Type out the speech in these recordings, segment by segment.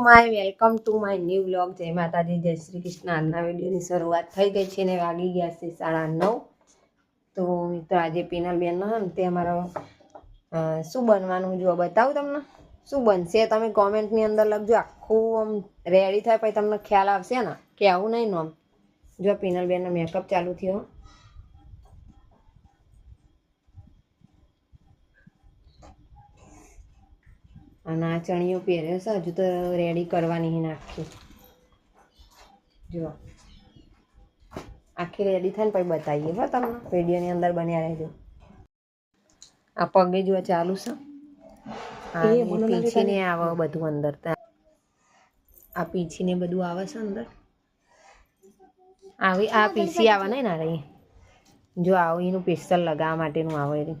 My welcome to my new vlog જય માતાજી, જય શ્રી કૃષ્ણ. આજના વિડીયોની શરૂઆત થઈ ગઈ છે ને વાગી ગયા છે સાડા નવ. તો મિત્રો, આજે પીનલબેન ને તે અમારો શું બનવાનું જો બતાવું તમને? શું બનશે? તમે કોમેન્ટની અંદર લખજો. આખું આમ રેડી થાય, પછી તમને ખ્યાલ આવશે ને, કે આવું નહીં નો આમ. જો પીનલબેનનો મેકઅપ ચાલુ થયો. અને આ ચણિયો પહેર્યો છે હજુ તો રેડી કરવાની નાખી. જો આખી રેડી થાય ને પછી બતાવીએ બરાબર તમને. વિડીયોની અંદર બન્યા રહેજો. આ પગે જો ચાલુ છે. પીછીને આવે બધું અંદર. આ પીછી ને બધું આવે છે અંદર. આવી આ પીસી આવે ને ના રહી. જો આવું એનું પિસ્તલ લગાવવા માટેનું આવે રહ્યું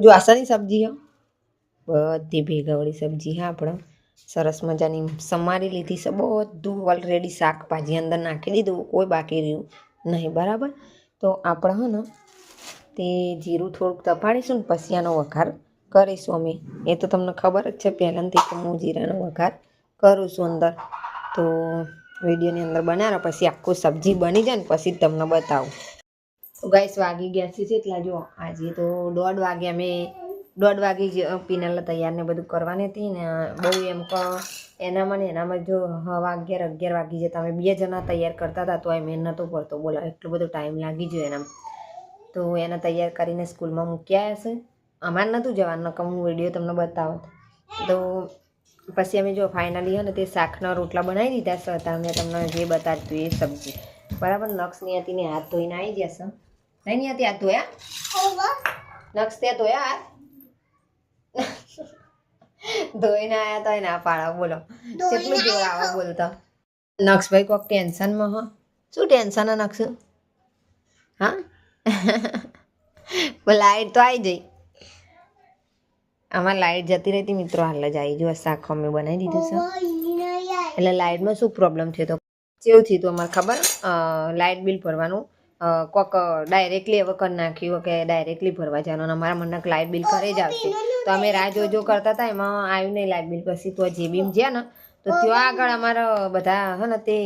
જો આસાની સબ્જી હો? બધી ભેગાવાળી સબ્જી હા આપણે સરસ મજાની સમારી લીધી છે. બધું ઓલરેડી શાકભાજી અંદર નાખી દીધું. કોઈ બાકી રહ્યું નહીં, બરાબર? તો આપણે હે ને તે જીરું થોડુંક તપાડીશું ને પછી આનો વઘાર કરીશું અમે. એ તો તમને ખબર જ છે પહેલાંથી કે હું જીરાનો વઘાર કરું છું અંદર. તો વિડીયોની અંદર બનાવ્યા પછી આખું સબ્જી બની જાય ને પછી તમને બતાવું. તો ગાઈસ વાગી ગયા છે એટલા જો, આજે તો દોઢ વાગે અમે દોઢ વાગે જ પિનલ તૈયાર ને બધું કરવાની હતી ને, બહુ એમ કહો એનામાં ને એનામાં જો હવા અગિયાર અગિયાર વાગી જતા અમે બે જણા તૈયાર કરતા હતા તો એ મેં નહોતો પડતો બોલા એટલો બધો ટાઈમ લાગી ગયો એનામાં. તો એને તૈયાર કરીને સ્કૂલમાં મૂક્યા હશે અમારે નહોતું જવાનું કે હું વીડિયો તમને બતાવત તો પછી અમે જો ફાઇનલી હોય ને તે શાકના રોટલા બનાવી દીધા છે તમે તમને જે બતાવતું એ સબ્જી બરાબર નક્ષની હતી ને હાથ ધોઈને આવી જશે નહીં નહીં હતી ya? ધોયા? નક્ષ તે ધોયા હાથ? ધોઈને આયા તો એના પાડા બોલો. કેટલું જોર આવે બોલતા? નક્ષભાઈ કોક ટેન્શનમાં હો. શું ટેન્શન નક્ષ હા? લાઈટ તો આવી જઈ આમાં લાઈટ જતી રહેતી મિત્રો હાલ જ આવી જો શાક અમે બનાવી દીધું છે. એટલે લાઇટમાં શું પ્રોબ્લેમ થયો તો? કેવું થયું હતું અમારે ખબર? લાઇટ બિલ ભરવાનું. કોક ડાયરેક્ટલી હવે કરી નાખ્યું કે ડાયરેક્ટલી ભરવા જવાનું અમારા મને લાઇટ બિલ ઘરે જ આવશે. તો અમે રાહ જો જો કરતા હતા એમાં આવ્યું નહીં લાઇટ બિલ પછી તો જેબીમ જ્યાં ને તો ત્યાં આગળ અમારા બધા હે ને તે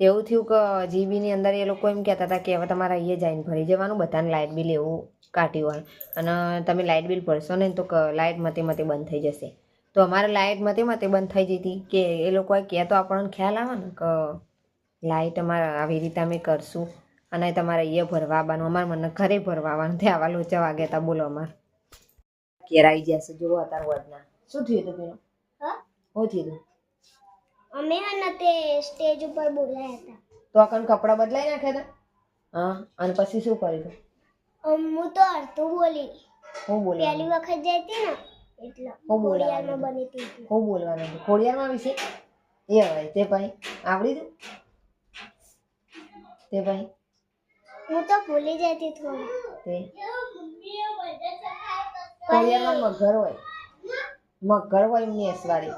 એવું થયું કે જીબીની અંદર એ લોકો એમ કહેતા હતા કે હવે તમારે અહીંયા જઈને ભરી જવાનું બધાને લાઇટ બિલ એવું કાઢ્યું હોય. અને તમે લાઇટ બિલ ભરશો ને તો લાઇટ મતે મતે બંધ થઈ જશે. તો અમારે લાઇટ મતે મતે બંધ થઈ જતી કે એ લોકોએ કહે તો આપણને ખ્યાલ આવે ને કે લાઇટ અમારે આવી રીતે અમે કરશું. અને તમારે અહીંયા ભરવા આવવાનું અમારે મને ઘરે ભરવા આવવાનું તે આવા લોચા વાગ્યા હતા બોલો અમારે. કેરાઈ જશે જુઓ અત્યારે વધના શું થયું હતું પેલું? હા? શું થયું અમે અને તે સ્ટેજ ઉપર બોલાયા હતા. તો અકન કપડાં બદલાઈ નાખ્યા હતા? હા અને પછી શું કર્યું હું તો અડધું બોલી. હું બોલી પહેલી વખત જઈ હતી ને એટલે હું બોલવાનું બની હતી. હું બોલવાનું ખોડિયારમાં વિશે એ હવે તે ભાઈ આવડી દઉં તે ભાઈ. હું તો ભૂલી જતી થોડું. તે કોળિયામાં મગર હોય. મગર હોય એમની એસવાડી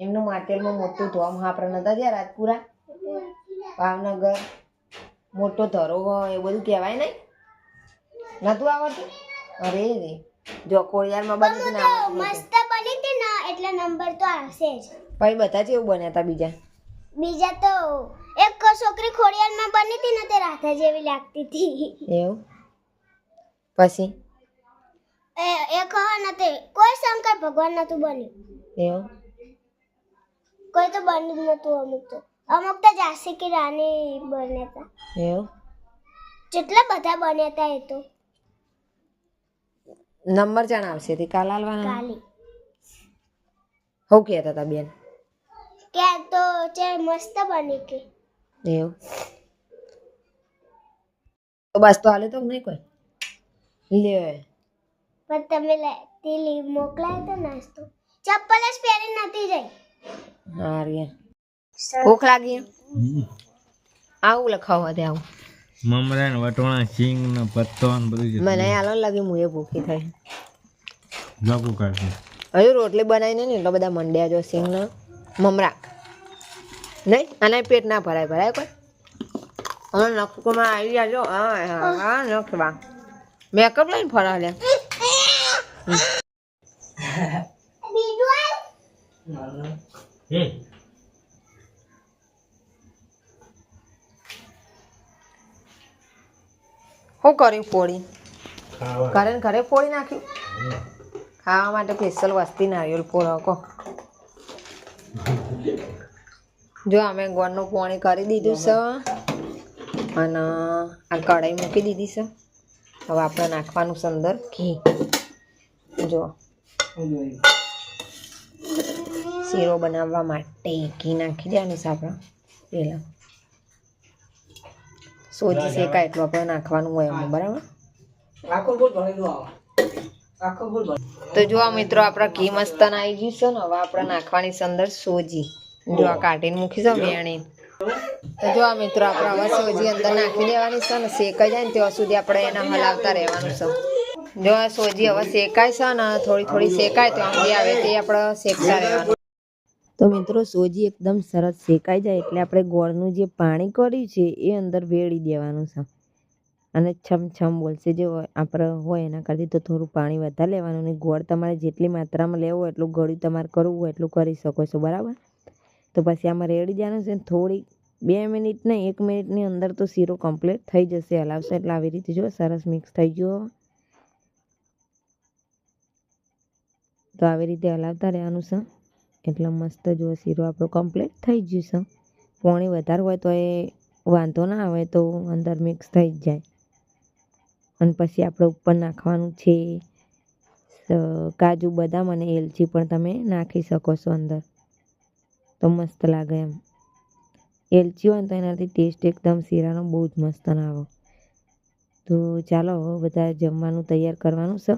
એમનું માટેલમાં મોટું ધોમ આપણે નતા જ્યાં રાજપુરા? ભાવનગર. મોટો ધરો એ બધું કહેવાય નહીં? નતું આવડતું? અરે રે. જો કોળિયારમાં નહોતું. મસ્ત બની હતી ને એટલે નંબર તો આવશે જ. ભાઈ બધા જ એવું બન્યા હતા બીજા? બીજા તો એક છોકરી ખોડિયારમાં બની હતી ને તે રાધા જેવી લાગતી હતી. એવું? પછી? એ- એક હે તે કોઈ શંકર ભગવાન નતું બન્યું. એવું? કોઈ તો બન્યું નતું અમુક તો. અમુક તો ઝાંસી કે રાની બન્યા હતા. એવું? જેટલા બધા બન્યા હતા એ તો. નંબર જણાવશે તે કાલ આલવાના કાલે. હું કહેતા હતા બેન? કે તો ચે મસ્ત બની કે. એવું. તો બસ તો હાલે તો નહીં કોઈ લે. પણ તમે લે- તે લી તો નાસ્તો. ચપ્પલ જ પહેરી નથી જઈ. હા રે. ભૂખ લાગી? આવું લખાવવા દે આવું. મમરા ને વટોણા સિંગ ને પત્તો ને બધું મને હાલો ને લાગે હું એ ભૂખી થઈ. જોકું કાઢ હજુ રોટલી બનાવીને ને એટલા બધા મંડ્યા જો સિંગના. મમરા. નહીં? આના પેટ ના ભરાય ભરાય કોઈ? હવે નખમાં આવી જાજો હા નખવા મેકઅપ લઈને ફરા લે શું કર્યું પોળી? ઘરે ને ઘરે પોળી નાખ્યું? ખાવા માટે સ્પેશિયલ વસ્તી નારિયેલ પોળો કો જો અમે ગોળનું પોણી કરી દીધું છે. અને આ કઢાઈ મૂકી દીધી છે. હવે આપણે નાખવાનું છે અંદર ઘી. જો. શીરો બનાવવા માટે ઘી નાખી દેવાનું છે આપણે. પહેલાં. સોજી શેકાય એટલું આપણે નાખવાનું હોય એમાં બરાબર? તો જો આ મિત્રો આપણા ઘી મસ્ત આવી ગયું છે ને હવે આપણે નાખવાની છે અંદર સોજી. જો આ કાઢીને મૂકી છે વેણી જો આ મિત્રો આપણે હવે સોજી અંદર નાખી દેવાની છે ને શેકાઈ જાય ને ત્યાં સુધી આપણે એને હલાવતા રહેવાનું છે. જો આ સોજી હવે શેકાય છે ને થોડી થોડી શેકાય તો આંબી આવે તે આપણે શેકતા રહેવાનું. તો મિત્રો સોજી એકદમ સરસ શેકાઈ જાય એટલે આપણે ગોળનું જે પાણી કર્યું છે એ અંદર વેળી દેવાનું છે. અને છમ છમ બોલશે જે આપણે હોય એના કરતી તો થોડું પાણી વધારે લેવાનું અને ગોળ તમારે જેટલી માત્રામાં લેવો એટલું ગળ્યું તમારે કરવું હોય એટલું કરી શકો છો, બરાબર? તો પછી આમાં રેડી દેવાનું છે ને થોડી બે મિનિટ ને એક મિનિટની અંદર તો શીરો કમ્પ્લીટ થઈ જશે. હલાવશે એટલે આવી રીતે જો સરસ મિક્સ થઈ ગયો. તો આવી રીતે હલાવતા રહેવાનું છે. એટલે મસ્ત જો શીરો આપણો કમ્પ્લીટ થઈ ગયું છે. પાણી વધારે હોય તો એ વાંધો ના આવે તો અંદર મિક્સ થઈ જ જાય. અને પછી આપણે ઉપર નાખવાનું છે કાજુ, બદામ અને એલચી પણ તમે નાખી શકો છો અંદર. તો મસ્ત લાગે એમ. એલચી હોય ને તો એનાથી ટેસ્ટ એકદમ શીરાનો બહુ જ મસ્ત ના આવે. તો ચાલો બધા જમવાનું તૈયાર કરવાનું છે.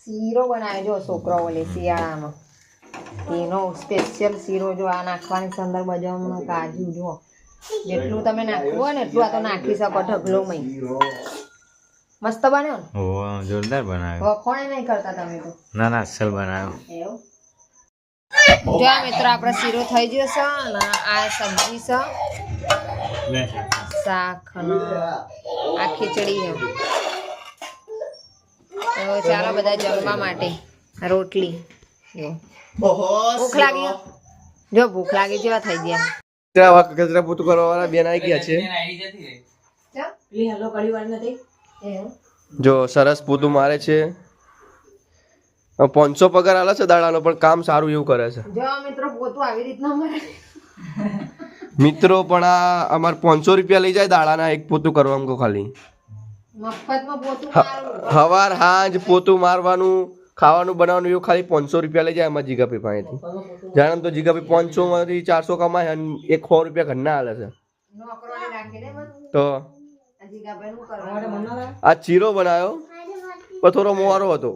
શીરો બનાવ્યો જો છોકરો ઓલે શિયાળામાં એનો સ્પેશિયલ શીરો જો આ નાખવાની સંદર્ભ અંદર કાજુ જો. જેટલું તમે નાખવું હોય ને એટલું આ તો નાખી શકો ઢગલોમાં મસ્ત બન્યો ને? ઓ જોરદાર બનાવ્યો વખોણે નહીં કરતા તમે તો. ના ના અસલ બનાવ્યો એવું? જો આ મિત્રો આપણો શીરો થઈ ગયો છે અને આ સબ્જી છે. શાક અને આ ખીચડી છે. તો ચાલો બધા જમવા માટે રોટલી. ભૂખ લાગી જો ભૂખ લાગી જેવા થઈ ગયા. કચરા પોતું કરવા વાળા બેન આવી ગયા છે. એવું? જો સરસ પોતું મારે છે. પાંચસો પગાર આલે છે દાડાનો પણ કામ સારું એવું કરે છે. જો મિત્રો પોતું આવી રીતના મારે. મિત્રો પણ આ અમારે પાંચસો રૂપિયા લઈ જાય દાડાના એક પોતું કરવાનું કહો ખાલી. હવાર હાંજ પોતું મારવાનું ખાવાનું બનાવવાનું એવું ખાલી પાંચસો રૂપિયા લઈ જાય એમાં જીગાપી પાસેથી. જાણે તો જીગાપી પાંચસો માંથી ચારસો કમાય અને એક સો રૂપિયા ઘરના આલે છે. તો આ ચીરો બનાવ્યો પણ થોડો મોવારો હતો.